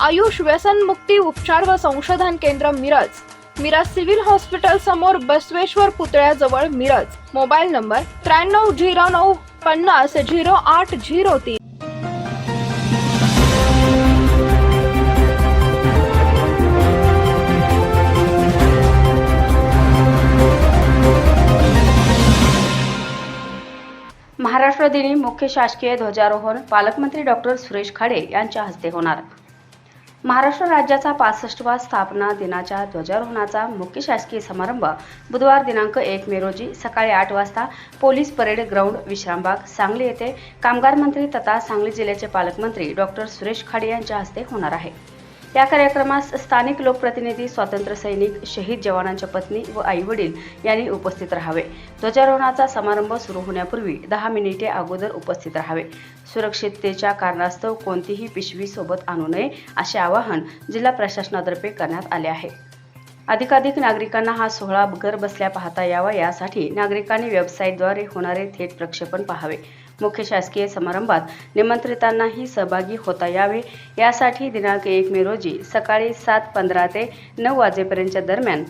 आयुष व्यसन मुक्ती उपचार व संशोधन केंद्र मिरज. मिरज सिव्हिल हॉस्पिटल समोर बसवेश्वर पुतळ्याजवळ मिरज. मोबाईल नंबर त्र्याण्णव झिरो नऊ पन्नास झिरो आठ झिरो तीन. महाराष्ट्र दिनी मुख्य शासकीय ध्वजारोहण पालकमंत्री डॉक्टर सुरेश खाडे यांच्या हस्ते होणार. महाराष्ट्र राज्याचा पासष्टवा स्थापना दिनाच्या ध्वजारोहणाचा मुख्य शासकीय समारंभ बुधवार दिनांक एक मे रोजी सकाळी आठ वाजता police parade ground Vishrambag Sangli येथे कामगार मंत्री तथा सांगली जिल्ह्याचे पालकमंत्री डॉक्टर सुरेश खाडे यांच्या हस्ते होणार आहे. या कार्यक्रमास स्थानिक लोकप्रतिनिधी स्वातंत्र्य सैनिक शहीद जवानांच्या पत्नी व आई वडील यांनी उपस्थित राहावे. ध्वजारोहणाचा समारंभ सुरू होण्यापूर्वी दहा मिनिटे अगोदर उपस्थित राहावे. सुरक्षिततेच्या कारणास्तव कोणतीही पिशवी सोबत आणू नये असे आवाहन जिल्हा प्रशासनातर्फे करण्यात आले आहे. अधिकाधिक नागरिकांना हा सोहळा घर बसल्या पाहता यावा यासाठी नागरिकांनी वेबसाईटद्वारे होणारे थेट प्रक्षेपण पाहावे. मुख्य शासकीय समारंभात निमंत्रितांनाही सहभागी होता यावे. यासाठी दिनांक एक मे रोजी सकाळी सात पंधरा ते नऊ वाजेपर्यंतच्या दरम्यान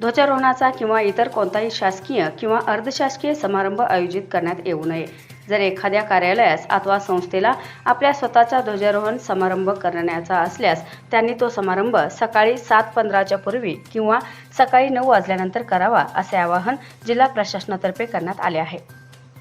ध्वजारोहणाचा किंवा इतर कोणताही शासकीय किंवा अर्धशासकीय समारंभ आयोजित करण्यात येऊ नये. जर एखाद्या कार्यालयास अथवा संस्थेला आपल्या स्वतःचा ध्वजारोहण समारंभ करण्याचा असल्यास त्यांनी तो समारंभ सकाळी सात पंधराच्या पूर्वी किंवा सकाळी नऊ वाजल्यानंतर करावा असे आवाहन जिल्हा प्रशासनातर्फे करण्यात आले आहे.